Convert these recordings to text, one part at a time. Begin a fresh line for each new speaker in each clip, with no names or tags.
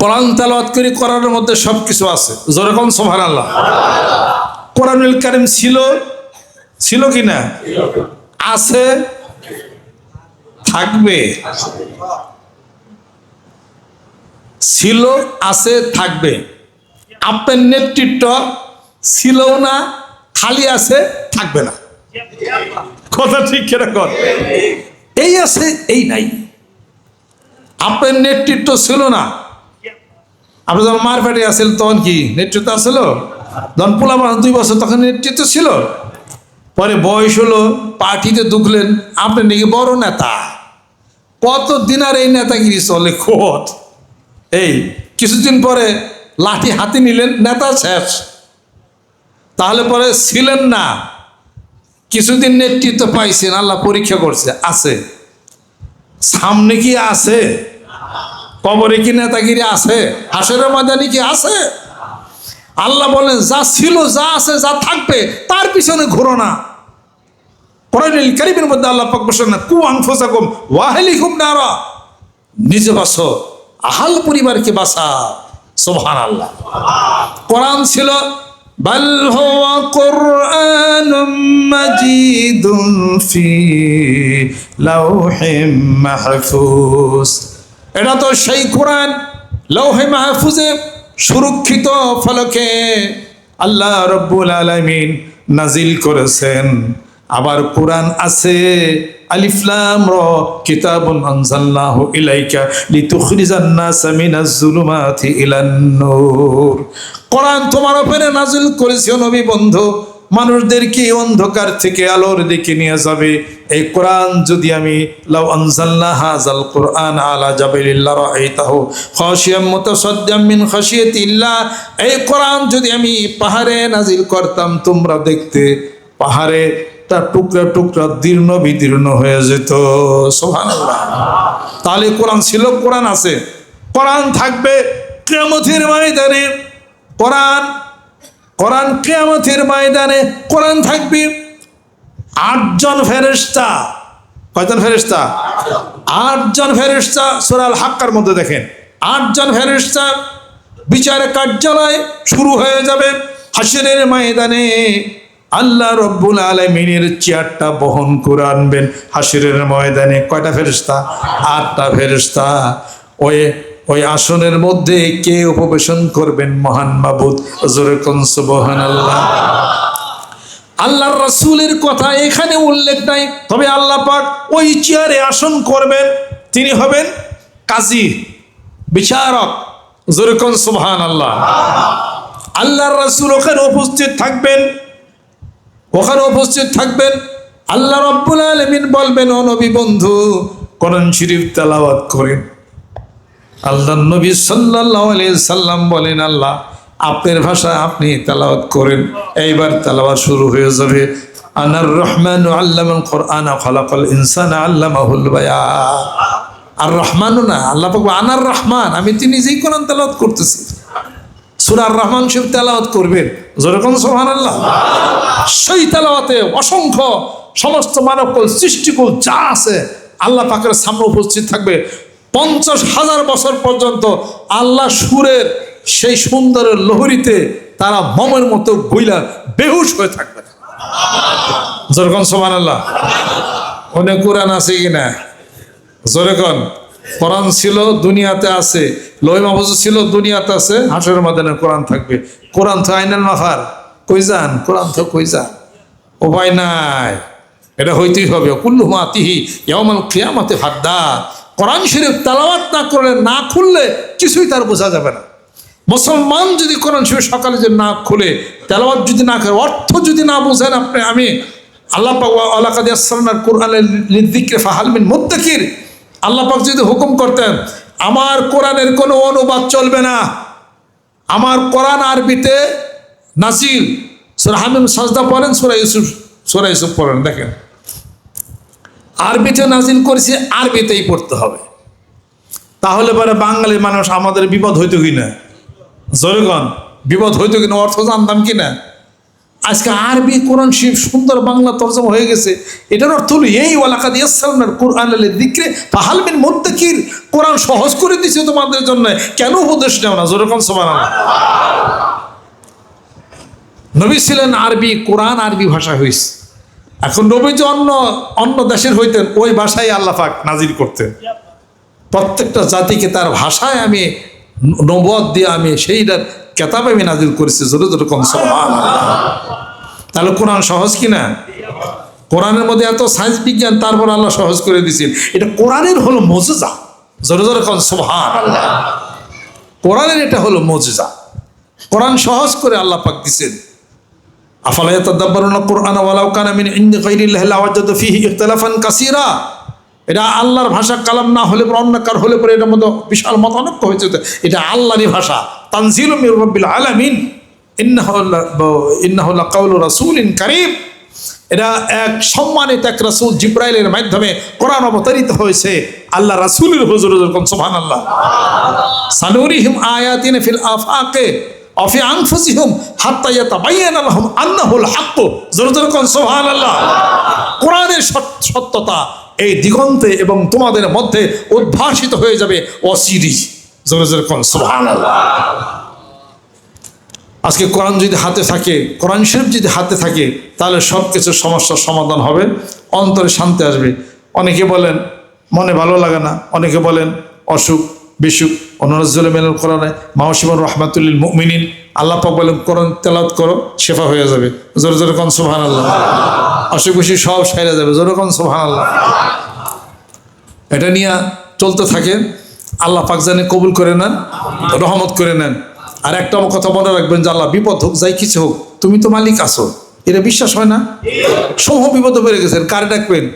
কোরআন তালাওয়াত করি, কোরআনের মধ্যে সব কিছু আছে। যেরকম সোহান আল্লাহ কোরআনুল কারিম ছিল ছিল কি না? আছে, থাকবে। ছিল, আছে, থাকবে। আপনার নেতৃত্ব ছিল না, খালি আছে, থাকবে না। কথা ঠিক কীরকম এই আছে, এই নাই। আপনার নেতৃত্ব ছিল না আপনি যখন মার মারফাটে আসেন, তখন কি নেতৃত্ব আসছিল যখন পোলা দুই বছর, তখন নেতৃত্ব ছিল? পরে বয়স হলো, পার্টিতে ঢুকলেন, আপনি নাকি বড় নেতা। কত দিন আর এই নেতাগিরি চলে খোট এই, কিছুদিন পরে লাঠি হাতে নিলেন, নেতা শেষ। তাহলে পরে ছিলেন না। কিছুদিন নেতৃত্ব পাইছেন, আল্লাহ পরীক্ষা করছে, আছে। সামনে কি আছে? কবরে কি নেতাগিরি আছে হাসরের ময়দানে কি আছে আল্লাহ বলেন যা ছিল যা আছে যা থাকবে তার পিছনে ঘুরো না পরাইল কারিমের মধ্যে আল্লাহ পাক বসেন না কু আংফসাকুম ওয়াহেলিকুম নারা নিজে বাসো আহাল পরিবারকে বাসা সোহান আল্লাহ কোরআন ছিল بل هو قرآن مجيد في لوح محفوظ এটা তো সেই কোরআন লৌহে মাহফুজে সুরক্ষিত ফলকে আল্লাহ রব্বুল আলামিন নাজিল করেছেন। আবার কোরআন আছে আলিফলাম র, কিতাবুন ইলাইকা লিতুখরিজান কোরআন তোমার উপরে নাজিল করেছে নবী বন্ধু। মানুষদেরকে অন্ধকার থেকে আলোর দিকে নিয়ে যাবে। এই কোরআন যদি আমি, লাউ আনজালনা হাজাল কোরআন আলা জাবালিল্লাহ রাআইতাহু খাশিয়াম মুতাসাদ্দিয়াম মিন খাশিয়াতিল্লাহ এই কোরআন যদি আমি পাহাড়ে নাজিল করতাম, তোমরা দেখতে পাহাড়ে তা টুকরা টুকরা দীর্ণ বিদীর্ণ হয়ে যেত। সুবহানাল্লাহ। তাহলে কোরআন ছিল, কোরআন আছে। কোরআন থাকবে কিয়ামতের ময়দানে। কোরআন কোরআন কেয়ামতের ময়দানে কোরআন থাকবে। আটজন ফেরেস্তা কয়জন ফেরেস্তা আটজন ফেরেস্তা সুরাল হাক্কার মধ্যে দেখেন। আটজন ফেরেস্তা বিচার কার্যালয় শুরু হয়ে যাবে হাসিরের ময়দানে। আল্লাহ রব্বুল আলমিনের চেয়ারটা বহন করে আনবেন হাসিরের ময়দানে। কয়টা ফেরিস্তা আটটা ফেরিস্তা ওই ওই আসনের মধ্যে কে উপবেশন করবেন মহান মাবুদ? সুবহান আল্লাহ আল্লাহর রাসূলের কথা এখানে উল্লেখ নাই, তবে আল্লাহ পাক ওই চেয়ারে আসন করবেন, তিনি হবেন কাজী, বিচারক। জোরেকন সুবহান আল্লাহ আল্লাহর রাসূল ওখানে উপস্থিত থাকবেন, ওখানে উপস্থিত থাকবেন। আল্লাহ রব্বুল আলমিন বলবেন, ও নবী বন্ধু, কোরআন শরীফ তেলাওয়াত করেন। আল্লাহ নবী সাল্লাহ সাল্লাম বলেন, আল্লাহ, আপনার ভাষা আপনি তেলাওয়াত করেন, এইবার তেলাওয়াত শুরু হয়ে যাবে। আনার রহমান আল্লাম কোরআন খলাকল ইনসান আল্লামাহুল বায়া আর রহমানও না, আল্লাহ পাক আনার রহমান, আমি তিনি নিজেই কোরআন তেলাওয়াত করতেছি। সুরার রহমান শিব তেলাওয়াত করবেন? যেরকম সোহান আল্লাহ সেই তেলাওয়াতে অসংখ্য সমস্ত মানবকুল, সৃষ্টিকুল যা আছে, আল্লাহ পাকের সামনে উপস্থিত থাকবে। পঞ্চাশ হাজার বছর পর্যন্ত আল্লাহ সুরের সেই সুন্দরের লহরিতে তারা মমের মতো গইলা বেহুশ হয়ে থাকবে। যেরকম সোহান আল্লাহ অনেক কোরআন আছে কিনা? জোরেকন কোরআন ছিল, দুনিয়াতে আছে। লোহ মাহফুজ ছিল, দুনিয়াতে আছে। হাসরের মাদানে কোরআন থাকবে। কোরআন তো আইনাল মাফার কই যান? কোরআন তো কই যান? উপায় নাই। এটা হইতেই হবে। কুল্লু মাতিহি ইয়ামাল কিয়ামাতে হাদ্দা কোরআন শরীফ তালাওয়াত না করলে, না খুললে কিছুই তার বোঝা যাবে না। মুসলমান যদি কোরআন শরীফ সকালে যদি না খুলে, তেলাওয়াত যদি না করে, অর্থ যদি না বোঝেন আপনি, আমি আল্লাহ পাক আল্লাহ কাদি আসসালামের কোরআনের লিদ্দিকরে ফাহালমিন মুদ্দাকির আল্লাহ যদি হুকুম করতেন, আমার কোরআনের কোনো অনুবাদ চলবে না। আমার কোরআন আরবিতে নাসিল সুরা হামিম সাজদা পড়েন, সুরা ইউসুফ সুরা ইউসুফ পড়েন, দেখেন। আরবিতে নাজিল করেছি, আরবিতেই পড়তে হবে। তাহলে পরে বাঙালি মানুষ আমাদের বিপদ হইতো কিনা জোরেগণ বিপদ হইতো কিনা অর্থ জানতাম কিনা আজকে আরবি, কোরআন শিব সুন্দর বাংলা তর্জমা হয়ে গেছে। এটার অর্থ হলো এই, ওয়ালাকাদ ইয়াসালনার কোরআন আলের দিকরে ফাহালমিন মুদ্দাকির। কোরআন সহজ করে দিছে তোমাদের জন্য। কেন উপদেশ নেও না? যেরকম সমান নবী ছিলেন আরবি, কোরআন আরবি ভাষা হয়েছে এখন নবী অন্য অন্য দেশের হইতেন, ওই ভাষায় আল্লাহ পাক নাজির করতেন। প্রত্যেকটা জাতিকে তার ভাষায় আমি নবদ দিয়ে আমি সেইটার কেতাব আমি নাজিল করেছি, জোরে জোরে কম তাহলে কোরআন সহজ কিনা কোরআনের মধ্যে এত সায়েন্স বিজ্ঞান, তারপর আল্লাহ সহজ করে দিয়েছেন। এটা কোরআনের হলো মজুজা। জোরে জোরে কম সোহান কোরআনের এটা হলো মজুজা। কোরআন সহজ করে আল্লাহ পাক দিছেন আফালা ইয়াতাদাব্বারুনা কোরআন ওয়ালাউ কানা মিন ইনদি গায়রিল্লাহি লাওয়াজাদু ফীহি ইখতিলাফান কাসীরা। এটা আল্লাহর ভাষা কালাম না হলে পরে অন্য কার হলে পরে এটার মধ্যে বিশাল মতানক্য হয়েছে। এটা আল্লাহরই ভাষা। তানজিল মির রব্বিল আলামিন। ইন্নাহু ইন্নাহু লাকাউলু রাসূলিন কারীম। এটা এক সম্মানিত এক রাসূল জিব্রাইলের মাধ্যমে কোরআন অবতারিত হয়েছে। আল্লাহ রাসূলের হুজুর যেরকম সুবহানাল্লাহ। সানুরিহিম আয়াতিন ফিল আফাকে। অফি আনফুসিহুম হাত্তা ইয়াতাবায়ানা লাহুম আন্নাহুল হাক্ক। জোরে জোরে কোন সুবহানাল্লাহ। কোরআনের সত- সত্যতা এই দিগন্তে এবং তোমাদের মধ্যে উদ্ভাসিত হয়ে যাবে অসিরি। জোরে জোরে কোন সুবহানাল্লাহ। আজকে কোরআন যদি হাতে থাকে, কোরআন শরীফ যদি হাতে থাকে, তাহলে সব কিছুর সমস্যার সমাধান হবে, অন্তরে শান্তি আসবে। অনেকে বলেন, মনে ভালো লাগে না। অনেকে বলেন, অসুখ, বিসুখ। কোরআন তেলাত হয়ে যাবে। সব যাবে। আল্লাহ এটা নিয়ে চলতে থাকে। আল্লাহ পাক জানে কবুল করে নেন, রহমত করে নেন। আর একটা কথা মনে রাখবেন যে, আল্লাহ, বিপদ হোক, যাই কিছু হোক, তুমি তো মালিক আছো। এটা বিশ্বাস হয় না? সমূহ বিপদে বেড়ে গেছেন। কারে ডাকবেন?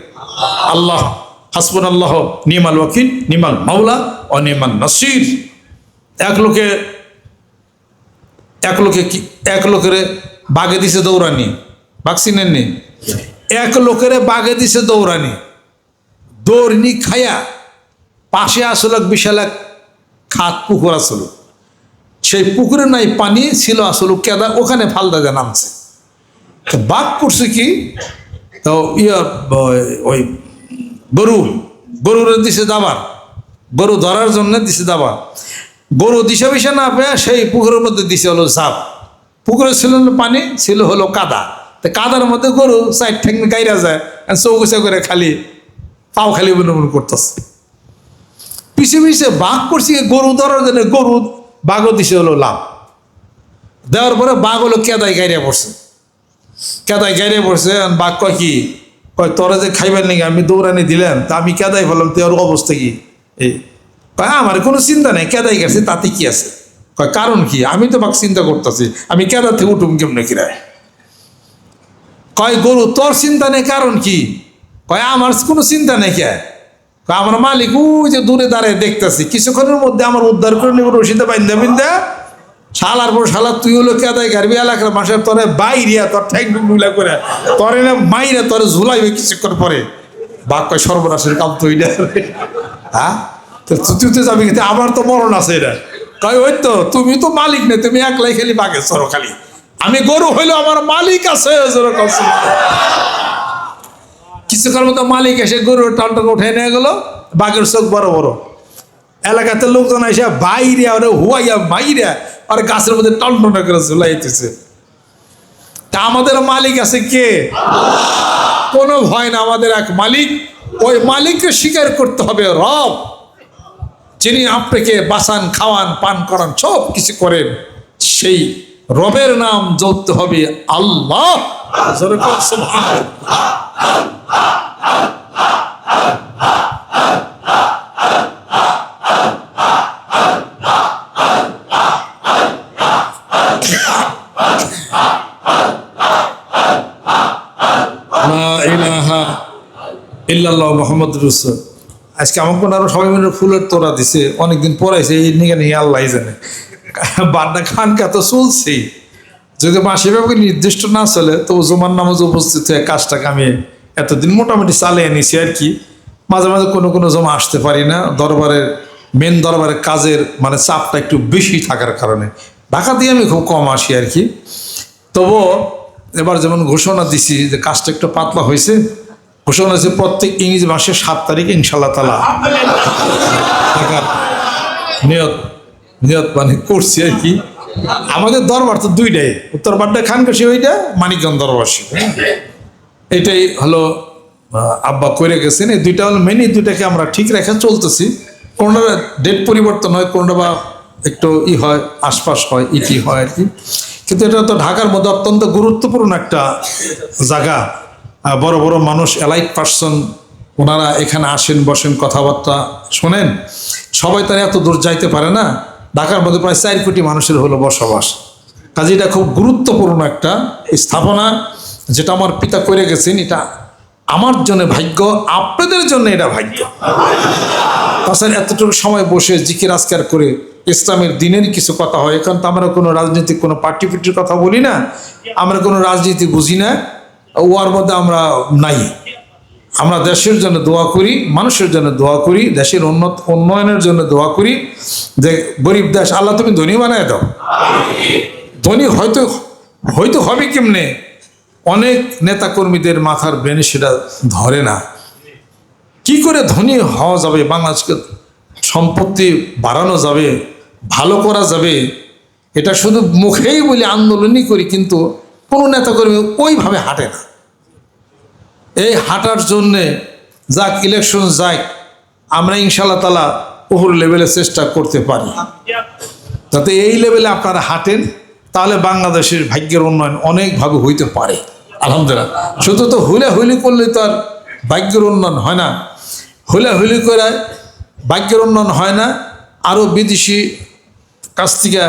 আল্লাহ। হাসবুন আল্লাহ নিমাল ওয়াকিল, নিমাল মাওলা ও নিমাল নাসির। এক লোকে এক লোকে কি, এক লোকের বাগে দিছে দৌড়ানি বাক্সি নেননি। এক লোকের বাগে দিছে দৌড়ানি। দৌড়নি খায়া পাশে আসলে এক বিশাল এক খাত পুকুর আসলো। সেই পুকুরে নাই পানি ছিল আসলে কেদা, ওখানে ফালদা যা নামছে। বাঘ করছে কি? তো ইয়া, ওই গরু, গরুর দিছে দাবার। গরু ধরার জন্য দিছে দাবার। গরু দিশা বিশা না পেয়ে সেই পুকুরের মধ্যে দিছে হলো সাপ। পুকুরে ছিল পানি, ছিল হলো কাদা। তো কাদার মধ্যে গরু সাইড ঠেং গাইরা যায় চৌকুচা করে খালি, পাও খালি বনবন করতেছে। পিছে পিছে বাঘ করছে গরু ধরার জন্য, গরু বাঘও দিছে হলো লাভ। দেওয়ার পরে বাঘ হলো কেদায় গাইরে পড়ছে। কেদায় গাইরে পড়ছে বাঘ কয় কি কয়, তোরা যে খাইবার নাকি আমি দৌড়ানি দিলাম, তা আমি কেদাই ফেলাম তোর অবস্থা কি? এই কয়, আমার কোনো চিন্তা নেই, কেদাই গেছে, তাতে কি আছে? কয়, কারণ কি? আমি তো বাঘ চিন্তা করতেছি, আমি কেদা থেকে উঠুম কেমনে কিরায়? কয়, গরু, তোর চিন্তা নেই, কারণ কি? কয়, আমার কোনো চিন্তা নেই কে? আমার মালিক ওই যে দূরে দাঁড়ায় দেখতেছি, কিছুক্ষণের মধ্যে আমার উদ্ধার করে নেব, রশিদে বাইন্দা বিন্দা শালার পর শালা, তুই হলো কেদাই গারবি এলাকার মাসের তোরে বাইরিয়া তোর ঠ্যাং ডুলা করে তোরে না মাইরা তোরে ঝুলাইবে কিছুক্ষণ পরে বাঘ কয়, সর্বনাশের কাম তুই না হ্যাঁ? তো তুই তো যাবি আমার তো মরণ আছে এটা। কয়, ওই তো, তুমি তো মালিক নেই তুমি একলাই খালি বাঘে চড়ো খালি। আমি গরু হইল আমার মালিক আছে কিছুক্ষণ মতো মালিক এসে গরুর টানটান উঠে নিয়ে গেল, বাঘের চোখ বড় বড়। এলাকাতে লোকজন এসে বাইরে ওরে হুয়াইয়া বাইরে আর গাছের মধ্যে টনটন করে ঝুলাইতেছে। তা আমাদের মালিক আছে কে? কোনো ভয় না, আমাদের এক মালিক। ওই মালিককে স্বীকার করতে হবে রব। যিনি আপনাকে বাসান, খাওয়ান, পান করান, সব কিছু করেন, সেই রবের নাম জ্বলতে হবে আল্লাহ জোরে কর সুবহানাল্লাহ। লা ইলাহা ইল্লাল্লাহ মোহাম্মদ আজকে আমার কোনো আরও সবাই মিলে ফুলের তোরা দিছে, অনেকদিন পরাইছে এই নিয়ে নিয়ে আল্লাহ জানে। বান্না খান তো চলছেই। যদি মাসে ব্যাপারে নির্দিষ্ট না চলে, তো জুমার নামাজ উপস্থিত হয়ে কাজটাকে আমি এতদিন মোটামুটি চালিয়ে নিছি আর কি। মাঝে মাঝে কোনো কোনো জমা আসতে পারি না। দরবারের মেন দরবারের কাজের মানে চাপটা একটু বেশি থাকার কারণে। ঢাকা দিয়ে আমি খুব কম আসি আর কি। তবুও এবার যেমন ঘোষণা দিছি যে কাজটা একটু পাতলা হয়েছে, ঘোষণা হয়েছে প্রত্যেক ইংরেজি মাসের সাত তারিখে ইনশাল্লাহ তালা। নিয়ত নিয়ত মানে করছি আর কি। আমাদের দরবার তো দুইটাই, উত্তর বাড্ডা খানকাশি ওইটা, মানিকগঞ্জ দরবাসী এটাই হলো আব্বা করে গেছেন, এই দুইটা হলো মেন দুইটাকে আমরা ঠিক রেখে চলতেছি। কোনটা ডেট পরিবর্তন হয়, কোনটা বা একটু ই হয়, আশপাশ হয়, ইটি হয় আর কি। কিন্তু এটা তো ঢাকার মধ্যে অত্যন্ত গুরুত্বপূর্ণ একটা জায়গা। বড় বড় মানুষ এলাইট পার্সন ওনারা এখানে আসেন, বসেন, কথাবার্তা শোনেন। সবাই তারা এত দূর যাইতে পারে না। ঢাকার মধ্যে প্রায় চার কোটি মানুষের হলো বসবাস। কাজে এটা খুব গুরুত্বপূর্ণ একটা স্থাপনা, যেটা আমার পিতা করে গেছেন। এটা আমার জন্য ভাগ্য, আপনাদের জন্য এটা ভাগ্য। তাছাড়া এতটুকু সময় বসে জিকির আজকার করে ইসলামের দিনের কিছু কথা হয়। এখন তো আমরা কোনো রাজনৈতিক, কোনো পার্টি পিটির কথা বলি না। আমরা কোনো রাজনীতি বুঝি না। ওয়ার মধ্যে আমরা নাই। আমরা দেশের জন্য দোয়া করি, মানুষের জন্য দোয়া করি, দেশের উন্নত, উন্নয়নের জন্য দোয়া করি। যে গরিব দেশ, আল্লাহ তুমি ধনী বানায় দাও। ধনী হয়তো হয়তো হবে কেমনে? অনেক নেতাকর্মীদের মাথার ব্রেনে সেটা ধরে না। কি করে ধনী হওয়া যাবে? বাংলাদেশকে সম্পত্তি বাড়ানো যাবে, ভালো করা যাবে, এটা শুধু মুখেই বলে আন্দোলনই করি, কিন্তু কোনো নেতাকর্মী ওইভাবে হাঁটে না। এই হাঁটার জন্যে যাক ইলেকশন যাক, আমরা ইনশাল্লাহ তালা ওপর লেভেলে চেষ্টা করতে পারি। যাতে এই লেভেলে আপনারা হাঁটেন, তাহলে বাংলাদেশের ভাগ্যের উন্নয়ন অনেকভাবে হইতে পারে। আলহামদুলিল্লাহ। শুধু তো হুলে হুলি করলে তো আর ভাগ্যের উন্নয়ন হয় না। হুলে হুলি করে ভাগ্যের উন্নয়ন হয় না। আরও বিদেশি কাছ থেকে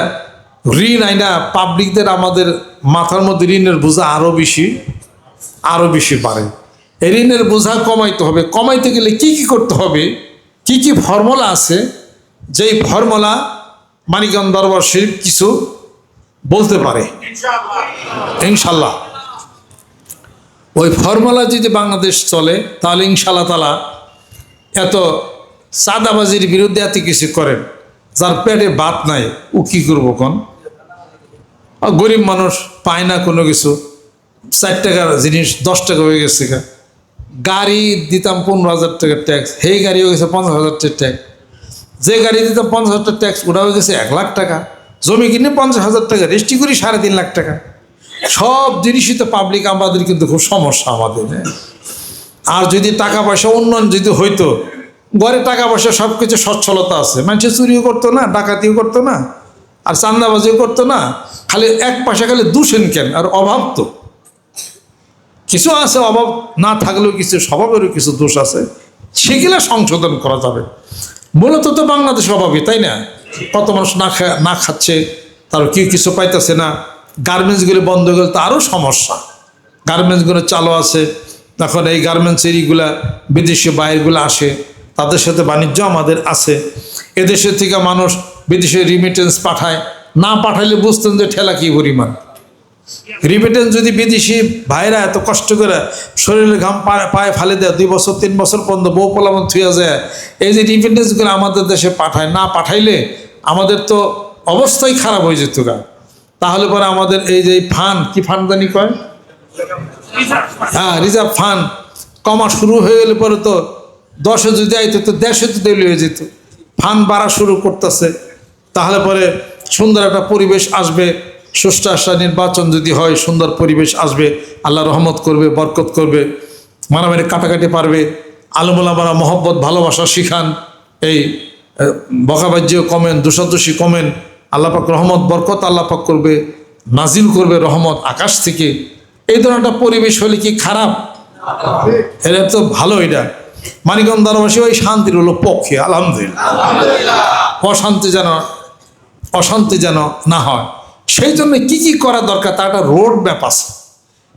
ঋণ আইনা পাবলিকদের আমাদের মাথার মধ্যে ঋণের বোঝা আরও বেশি আরও বেশি বাড়ে। এই ঋণের বোঝা কমাইতে হবে। কমাইতে গেলে কি কি করতে হবে? কি কি ফর্মুলা আছে? যেই ফর্মুলা মানিকগঞ্জ দরবার শরীফ কিছু বলতে পারে। ইনশাল্লাহ ওই ফর্মুলা যদি বাংলাদেশ চলে তাহলে ইনশাল্লাহ তালা এত চাঁদাবাজির বিরুদ্ধে এত কিছু করেন, যার পেটে ভাত নাই, ও কি করব কোন? গরিব মানুষ পায় না কোনো কিছু। চার টাকার জিনিস, দশ টাকা হয়ে গেছে গাড়ি দিতাম পনেরো হাজার টাকার ট্যাক্স সেই গাড়ি হয়ে গেছে পঞ্চাশ হাজার টাকার ট্যাক্স যে গাড়ি দিতাম পঞ্চাশ হাজার ট্যাক্স ওটা হয়ে গেছে এক লাখ টাকা। জমি কিনে পঞ্চাশ হাজার টাকা, রেজিস্ট্রি করি সাড়ে তিন লাখ টাকা। সব জিনিসই তো পাবলিক আমাদের কিন্তু খুব সমস্যা আমাদের। আর যদি টাকা পয়সা উন্নয়ন যদি হইতো, ঘরে টাকা পয়সা সব কিছু সচ্ছলতা আছে। মানুষে চুরিও করতো না, ডাকাতিও করতো না, আর চান্দাবাজিও করতো না। খালি এক পাশে খালি দূষণ কেন? আর অভাব তো। কিছু আছে অভাব, না থাকলেও কিছু, স্বভাবেরও কিছু দোষ আছে। সেগুলো সংশোধন করা যাবে। মূলত তো বাংলাদেশ অভাবই, তাই না? কত মানুষ না না খাচ্ছে তার কেউ কিছু পাইতেছে না। গার্মেন্টসগুলো বন্ধ গেলে তো আরও সমস্যা। গার্মেন্টসগুলো চালু আছে তখন এই গার্মেন্টস এরিগুলা বিদেশি বাইরগুলো আসে, তাদের সাথে বাণিজ্য আমাদের আছে। এদেশের থেকে মানুষ বিদেশে রিমিটেন্স পাঠায়, না পাঠাইলে বুঝতেন যে ঠেলা কী পরিমাণ। রিমিটেন্স যদি বিদেশি ভাইরা এত কষ্ট করে শরীরের ঘাম পায়ে ফালে দেয়, দুই বছর, তিন বছর পর্যন্ত বউ পোলামন থুয়া যায়, এই যে রিমিটেন্সগুলো আমাদের দেশে পাঠায়, না পাঠাইলে আমাদের তো অবস্থাই খারাপ হয়ে যেত গা। তাহলে পরে আমাদের এই যে ফান্ড কি ফান্ড জানি কয়? হ্যাঁ রিজার্ভ ফান্ড কমা শুরু হয়ে গেলে পরে তো দশে যদি আইতো তো দেশে তো তৈরি হয়ে যেত। ফান্ড বাড়া শুরু করতেছে। তাহলে পরে সুন্দর একটা পরিবেশ আসবে। সুষ্ঠু আশা নির্বাচন যদি হয়, সুন্দর পরিবেশ আসবে। আল্লাহ রহমত করবে, বরকত করবে। মারামারি কাটাকাটি পারবে। আলমুলামারা মহব্বত, ভালোবাসা শিখান। এই বকাবাজ্য কমেন, দোষাদোষী কমেন। আল্লাপাক রহমত, বরকত আল্লাপাক করবে। নাজিল করবে রহমত আকাশ থেকে। এই ধরনের একটা পরিবেশ হলে কি খারাপ? এটা তো ভালো এটা। মানিকগঞ্জ দরবাসী ওই শান্তির হলো পক্ষে আলহামদুলিল্লাহ। অশান্তি যেন অশান্তি যেন না হয়। সেই জন্য কি কি করা দরকার তার একটা রোড ম্যাপ আছে।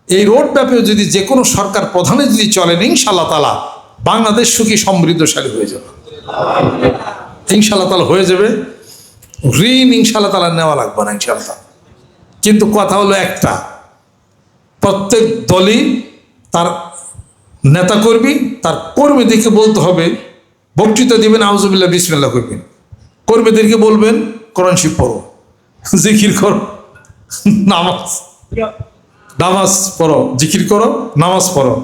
এই রোড ম্যাপে যদি যে কোনো সরকার প্রধানে যদি চলেন ইনশাল্লাহ তালা বাংলাদেশ সুখী সমৃদ্ধশালী হয়ে যাবে। ইনশাল্লাহ তালা হয়ে যাবে। ঋণ ইনশাল্লাহ তালা নেওয়া লাগবে না ইনশাল্লাহ কিন্তু কথা হলো একটা প্রত্যেক দলই তার নেতাকর্মী তার কর্মীদেরকে বলতে হবে বক্তৃতা দিবেন আউজবিল্লা বিসমিল্লা করবেন। কর্মীদেরকে বলবেন কোরআন শিব পড়ো জিকির করো নামাজ। নামাজ পড়ো জিকির করো নামাজ পড়ো।